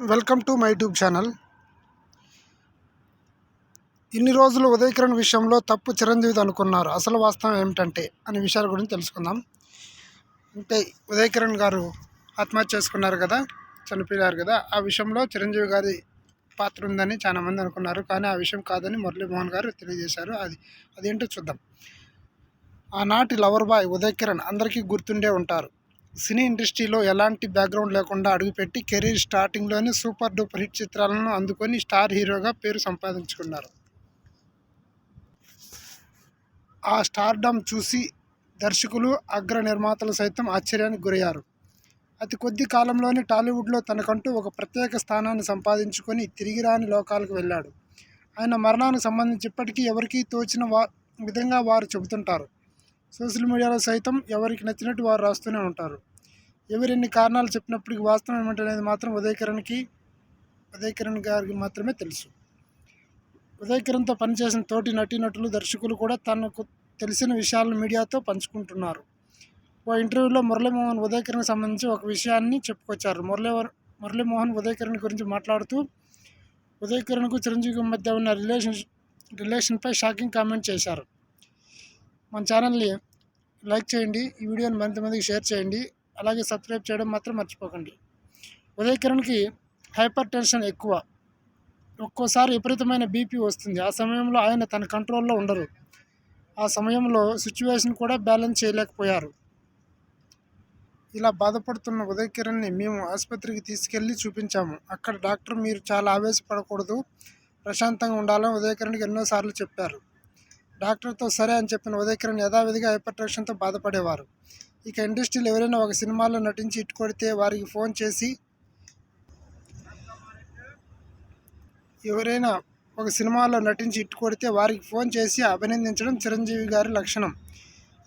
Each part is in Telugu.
Welcome to my YouTube channel. ఇన్ని రోజులు ఉదయకిరణ్ విషయంలో తప్పు చిరంజీవిది అనుకున్నారు. అసలు వాస్తవం ఏమిటంటే అనే విషయాల గురించి తెలుసుకుందాం. అంటే ఉదయకిరణ్ గారు ఆత్మహత్య చేసుకున్నారు కదా చనిపోయారు కదా ఆ విషయంలో చిరంజీవి గారి పాత్ర ఉందని చాలామంది అనుకున్నారు. కానీ ఆ విషయం కాదని మురళీమోహన్ గారు తెలియజేశారు. అది అదేంటో చూద్దాం. ఆనాటి లవర్ బాయ్ ఉదయ్ కిరణ్ అందరికీ గుర్తుండే ఉంటారు. సినీ ఇండస్ట్రీలో ఎలాంటి బ్యాక్గ్రౌండ్ లేకుండా అడుగుపెట్టి కెరీర్ స్టార్టింగ్లోనే సూపర్ డూపర్ హిట్ చిత్రాలను అందుకొని స్టార్ హీరోగా పేరు సంపాదించుకున్నారు. ఆ స్టార్డమ్ చూసి దర్శకులు అగ్ర నిర్మాతలు సైతం ఆశ్చర్యానికి గురయ్యారు. అతి కొద్ది కాలంలోనే టాలీవుడ్లో తనకంటూ ఒక ప్రత్యేక స్థానాన్ని సంపాదించుకొని తిరిగి రాని లోకాలకు వెళ్ళాడు. ఆయన మరణానికి సంబంధించి ఇప్పటికీ ఎవరికీ తోచిన వా విధంగా వారు చెబుతుంటారు. సోషల్ మీడియాలో సైతం ఎవరికి నచ్చినట్టు వారు రాస్తూనే ఉంటారు. ఎవరెన్ని కారణాలు చెప్పినప్పటికీ వాస్తవం ఏమిటనేది మాత్రం ఉదయకిరణ్కి ఉదయకిరణ్ గారికి మాత్రమే తెలుసు. ఉదయకిరణ్తో పనిచేసిన తోటి నటీనటులు దర్శకులు కూడా తనకు తెలిసిన విషయాలను మీడియాతో పంచుకుంటున్నారు. ఓ ఇంటర్వ్యూలో మురళీమోహన్ ఉదయకిరణ్కి సంబంధించి ఒక విషయాన్ని చెప్పుకొచ్చారు. మురళీ మురళీమోహన్ ఉదయకిరణ్ గురించి మాట్లాడుతూ ఉదయకిరణ్కు చిరంజీవి మధ్య ఉన్న రిలేషన్ రిలేషన్పై షాకింగ్ కామెంట్ చేశారు. మన ఛానల్ని లైక్ చేయండి ఈ వీడియోని మందికి షేర్ చేయండి అలాగే సబ్స్క్రైబ్ చేయడం మాత్రం మర్చిపోకండి. ఉదయకిరణ్కి హైపర్ టెన్షన్ ఎక్కువ. ఒక్కోసారి విపరీతమైన బీపీ వస్తుంది. ఆ సమయంలో ఆయన తన కంట్రోల్లో ఉండరు. ఆ సమయంలో సిచ్యువేషన్ కూడా బ్యాలెన్స్ చేయలేకపోయారు. ఇలా బాధపడుతున్న ఉదయ్ కిరణ్ని మేము ఆసుపత్రికి తీసుకెళ్ళి చూపించాము. అక్కడ డాక్టర్ మీరు చాలా ఆవేశపడకూడదు. ప్రశాంతంగా ఉండాలని ఉదయ్ కిరణ్కి ఎన్నోసార్లు చెప్పారు. డాక్టర్తో సరే అని చెప్పిన ఉదయకిరణ్ యథావిధిగా హైపర్ టెన్షన్తో బాధపడేవారు. ఇక ఇండస్ట్రీలో ఎవరైనా ఒక సినిమాలో నటించి ఇటు కొడితే వారికి ఫోన్ చేసి ఎవరైనా ఒక సినిమాలో నటించి ఇట్టు కొడితే వారికి ఫోన్ చేసి అభినందించడం చిరంజీవి గారి లక్షణం.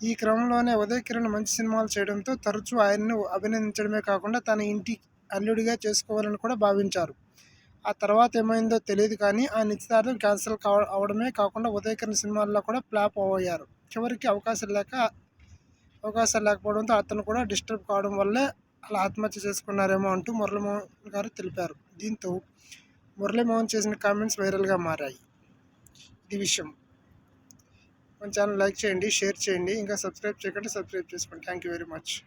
ఈ క్రమంలోనే ఉదయ్ కిరణ్ మంచి సినిమాలు చేయడంతో తరచూ ఆయన్ను అభినందించడమే కాకుండా తన ఇంటి అల్లుడిగా చేసుకోవాలని కూడా భావించారు. ఆ తర్వాత ఏమైందో తెలియదు కానీ ఆ నిశ్చితార్థం క్యాన్సిల్ కావ అవడమే కాకుండా ఉదయకరణ సినిమాల్లో కూడా ఫ్లాప్ అయ్యారు చివరికి అవకాశం లేక అవకాశాలు లేకపోవడంతో అతను కూడా డిస్టర్బ్ కావడం వల్లే అలా ఆత్మహత్య చేసుకున్నారేమో అంటూ మురళీమోహన్ గారు తెలిపారు. దీంతో మురళీమోహన్ చేసిన కామెంట్స్ వైరల్గా మారాయి. ఇది విషయం. మన ఛానల్ లైక్ చేయండి షేర్ చేయండి ఇంకా సబ్స్క్రైబ్ చేయకండి సబ్స్క్రైబ్ చేసుకోండి. Thank you very much.